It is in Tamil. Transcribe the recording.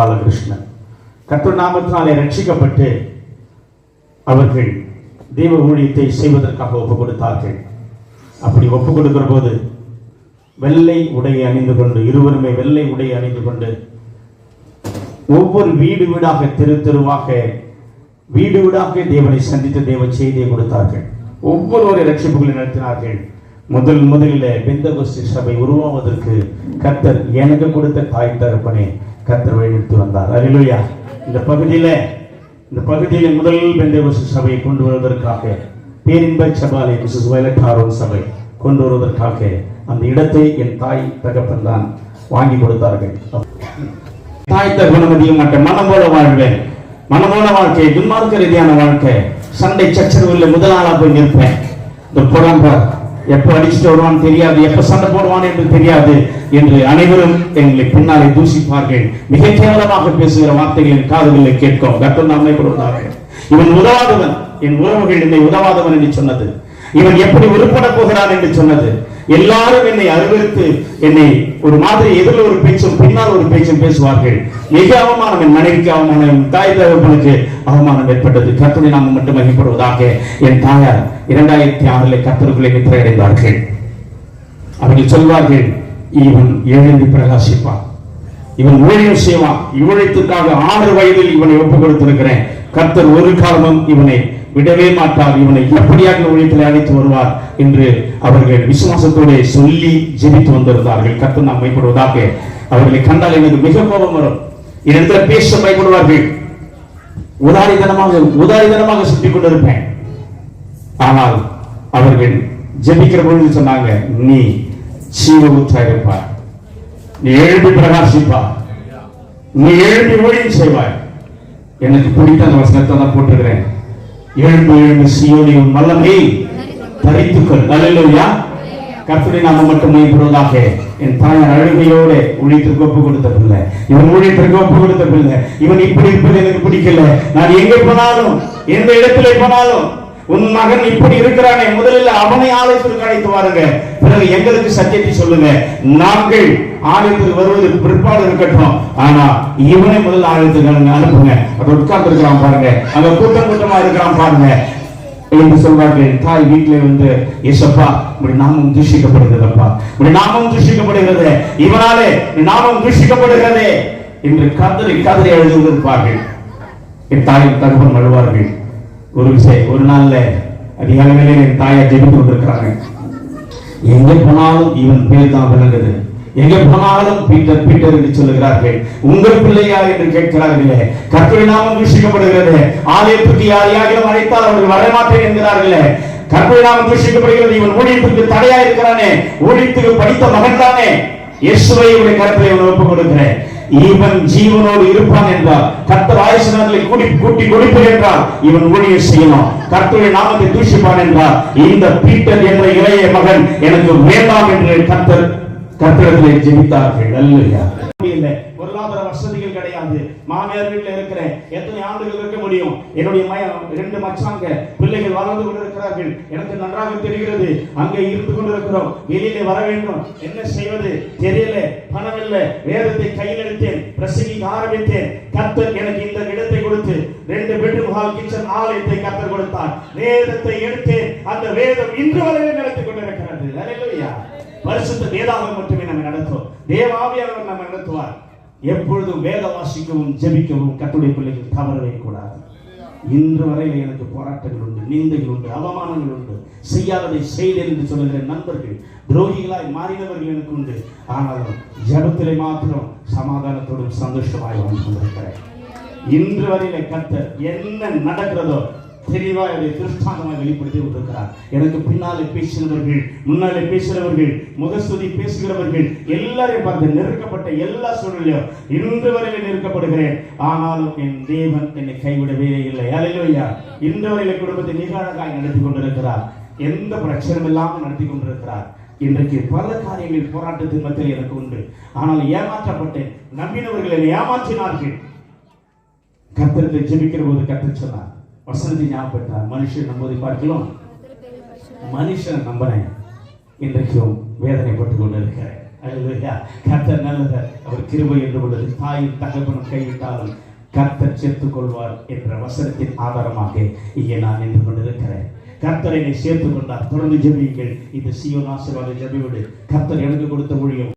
பாலகிருஷ்ணன். கர்த்தர் நாமத்தினாலே ரட்சிக்கப்பட்டு அவர்கள் தெய்வ ஊழியத்தை செய்வதற்காக ஒப்புக் கொடுத்தார்கள் அப்படி ஒப்புக் கொடுக்கிற போது வெள்ளை உடையை அணிந்து கொண்டு இருவருமே வெள்ளை உடையை அணிந்து கொண்டு ஒவ்வொரு வீடு வீடாக தெரு தெருவாக வீடு வீடாக தேவனை சந்தித்து தேவ செய்தியை கொடுத்தார்கள். ஒவ்வொருவரை ரட்சிப்புகளை நடத்தினார்கள். முதல் முதலில் பெந்தகோஸ்தி சபை உருவாவதற்கு கத்தர் எனக்கு கொடுத்த தாய் தகப்பனே கத்தர் வழிநடத்தி வந்தார் அல்லேலூயா. இந்த பகுதியில இந்த பகுதியில் முதல் பெந்தகோஸ்தி சபையை கொண்டு வருவதற்காக பேரின்ப சபாலை மிசஸ் வயலட் சபை கொண்டு வருவதற்காக அந்த இடத்தை என் தாய் தகப்பன் தான் வாங்கி கொடுத்தார்கள். தாய் தகவலும் அதிக மாட்டேன் மனம் போல வாழ்வேன் மனமோட வாழ்க்கை துன்மார்க்க ரீதியான வாழ்க்கை சண்டை சச்சரவு இல்லை முதலாளா போய் நிற்பேன். இந்த புறம்ப எப்போ அடிச்சுட்டு வருவான் தெரியாது எப்ப சண்டை போடுவான் என்று தெரியாது என்று அனைவரும் எங்களை பின்னாலே தூசிப்பார்கள். மிக கேவலமாக பேசுகிற வார்த்தைகளின் காதுகளில் கேட்கும். கட்டம் நம்மை கொடுத்தார்கள் இவன் உதவாதவன் என் உறவுகள் என்னை உதவாதவன் என்று சொன்னது. இவன் எப்படி உருப்பட போகிறான் என்று சொன்னது. எல்லாரும் என்னை அறிவித்து என்னை ஒரு மாதிரி எதிரில் ஒரு பேச்சும் பின்னால் ஒரு பேச்சும் பேசுவார்கள். மிக அவமானம் என் மனைவிக்கு அவமானம் என் தாய் தகவலுக்கு அவமானம் ஏற்பட்டது. கத்தனை நாம் மட்டும் மகிப்படுவதாக என் தாயார் இரண்டாயிரத்தி ஆறில் கத்தருக்குள்ளே நித்திரை அடைந்தார்கள் அவர்கள் சொல்வார்கள் இவன் எழுந்து பிரகாசிப்பான். இவன் ஊழியம் செய்வான். இவழைத்துக்காக ஆறு வயதில் இவனை ஒப்புக் கொடுத்திருக்கிறேன். கர்த்தர் ஒரு காலமும் இவனை விடவே மாட்டார். இவனை எப்படியாக ஊழியத்தில் அழைத்து வருவார் என்று அவர்கள் விசுவாசத்தோடு சொல்லி ஜெபித்து வந்திருந்தார்கள். கத்து நாம் பயப்படுவதாக அவர்களை கண்டால் எனக்கு மிக கோபம் வரும். என்னிடத்தில் பேச பயப்படுவார்கள். உதாரிதனமாக உதாரிதனமாக சுற்றி கொண்டிருப்பேன். ஆனால் அவர்கள் ஜெபிக்கிற பொழுது சொன்னாங்க நீ சீவகுத்தா இருப்பார் நீ எழுப்பி பிரகாசிப்பார் நீ எழுப்பி ஊழியம் செய்வாய். எனக்கு பிடித்த அந்த வசனத்தை தான் போட்டிருக்கிறேன். எழும்பு எழும்பு சியோனி உன் வல்லமை தரித்துக்கள். அல்லேலூயா. கர்த்தரை நாம மட்டும் மைப்படுவதாக என் தாயார் அழுகையோட ஊழியத்திற்கு ஒப்பு கொடுத்த பிள்ளை. இவன் ஊழியத்திற்கு ஒப்பு கொடுத்த பிள்ளை. இவன் இப்படி இருப்பது எனக்கு பிடிக்கல. நான் எங்க போனாலும் எந்த இடத்துல போனாலும் உன் மகன் இப்படி இருக்கிறானே முதலில் அவனை ஆலயத்திற்கு அழைத்து வாருங்க. பிறகு எங்களுக்கு சத்தியத்தை சொல்லுங்க. நாங்கள் ஆலயத்துக்கு வருவதற்கு பிற்பாடு இருக்கட்டும். ஆனா இவனை முதல் ஆலயத்துக்கு அனுப்புங்க. அப்படி உட்கார்ந்து இருக்கிறான் பாருங்க. அங்க கூட்டம் கூட்டமா இருக்கிறான் பாருங்க. என்று சொல்வார்கள் தாய் வீட்டிலே வந்து ஏசப்பா இப்படி நாமும் தூஷிக்கப்படுகிறதப்பா. இப்படி நாமும் தூஷிக்கப்படுகிறது. இவனாலே நாமும் தூஷிக்கப்படுகிறதே என்று கதறி கதறி எழுதியிருப்பார்கள் என் தாயின் தகவல் அழுவார்கள் ஒரு விஷயம் ஒரு நாள்ல அதிகாலையிலே என் தாயை ஜெபித்து கொண்டிருக்கிறாங்க எங்கே போனாலும் இவன் பேர் தான் விளங்குது. எங்கே போனாலும் பீட்டர் பீட்டர் என்று சொல்லுகிறார்கள். உங்கள் பிள்ளையா என்று கேட்கிறார்களே. கர்த்தரை நாமம் தூஷிக்கப்படுகிறது ஆலயத்துக்கு யார் யாரும் அழைத்தால் அவர்கள் வரமாட்டேன் என்கிறார்களே. கர்த்தரை நாமம் தூஷிக்கப்படுகிறது இவன் ஊழியத்துக்கு தடையா இருக்கிறானே. ஊழியத்துக்கு படித்த மகன் தானே இயேசுவை உடைய கருத்தை இவன் ஒப்புக் கொடுக்கிறேன். இவன் ஜீவனோடு இருப்பான் என்றார் கர்த்தர் ஆயுசனங்களை கூட்டி கூட்டி கொடுப்பேன் என்றால் இவன் ஊழியம் செய்யணும். கர்த்தருடைய நாமத்தை தூஷிப்பான் என்றார் இந்த பீட்டர் என்ற இளைய மகன் எனக்கு வேண்டாம் என்று கர்த்தர் கர்த்தரத்திலே ஜெபித்தார்கள். அல்லையா இல்ல பொருளாதார வசதிகள் கிடையாது. மாமியார் வீட்டில் இருக்கிறேன். எத்தனை ஆண்டுகள் இருக்க முடியும்? என்னுடைய மயம் ரெண்டு மச்சாங்க வெளியிலே வளர்ந்து கொண்டிருக்கிறார்கள். எனக்கு நன்றாக தெரிகிறது. அங்கே இருந்து கொண்டிருக்கிறோம். வெளியிலே வர வேண்டும். என்ன செய்வது? தெரியல. பணம் இல்லை வேதத்தை கையில் எடுத்தேன். பிரசங்கிக்க ஆரம்பித்தேன். கத்தர் எனக்கு இந்த இடத்தை கொடுத்து ரெண்டு பெட்ரூம் ஹால் கிச்சன் ஆலயத்தை கத்தர் கொடுத்தார். வேதத்தை எடுத்தேன். அந்த வேதம் இன்று வரை நடத்தி கொண்டிருக்கிறது. அல்லேலூயா. பரிசுத்த வேதாகம் மட்டுமே நம்ம நடத்துவோம் தேவாவியானவர் நம்ம நடத்துவார். எப்பொழுதும் வேத வாசிக்கவும் ஜெபிக்கவும் கட்டுரை பிள்ளைகள் தவறவே கூடாது. இன்று வரையில் எனக்கு போராட்டங்கள் உண்டு நிந்தைகள் உண்டு அவமானங்கள் உண்டு. செய்யாததை செய்தேன் என்று சொல்லுகிற நண்பர்கள். துரோகிகளாய் மாறினவர்கள் எனக்கு உண்டு. ஆனாலும் ஜபத்திலே மாத்திரம் சமாதானத்தோடும் சந்தோஷமாய் வாழ்ந்து கொண்டிருக்கிறேன். இன்று வரையில கத்த என்ன நடக்கிறதோ தெளிவாக அதை திருஷ்டாந்தமாக வெளிப்படுத்தி விட்டிருக்கிறார் எனக்கு பின்னாலே பேசினவர்கள் முன்னாலே பேசுகிறவர்கள் முகஸ்துதி பேசுகிறவர்கள் எல்லாரையும் பார்த்து நெருக்கப்பட்ட எல்லா சூழ்நிலையும் இன்று வரையில நெருக்கப்படுகிறேன். ஆனாலும் என் தேவன் என்னை கைவிடவே இல்லை. அலையிலோயா இன்று வரையில குடும்பத்தை மிக நடத்தி கொண்டிருக்கிறார். எந்த பிரச்சனையும் இல்லாமல் நடத்தி கொண்டிருக்கிறார். இன்றைக்கு பல காரியங்கள் போராட்டத்தின் மத்தியில் எனக்கு உண்டு. ஆனால் ஏமாற்றப்பட்டேன். நம்பினவர்கள் என்னை ஏமாற்றினார்கள். கத்திரத்தை ஜெபிக்கிற போது கர்த்தர் சொன்னார் வசதி ஞாபகப்பட்டார் மனுஷன் நம்புவதை பார்க்கலாம் மனுஷன் நம்புறேன். இன்றைக்கும் வேதனைப்பட்டு கொண்டு இருக்கிறேன் கர்த்தர் அவர் கிருபை என்று உள்ளது. தாயும் தகப்பனும் கைவிட்டாலும் கர்த்தர் சேர்த்துக் கொள்வார் என்ற வசனத்தின் ஆதாரமாக இங்கே நான் நின்று கொண்டிருக்கிறேன். கர்த்தர் என்னை சேர்த்துக் கொண்டார். தொடர்ந்து ஜபியுங்கள். இந்த சியோன் ஆசீர்வாத ஜெபியோடு கர்த்தர் எனக்கு கொடுத்த மொழியும்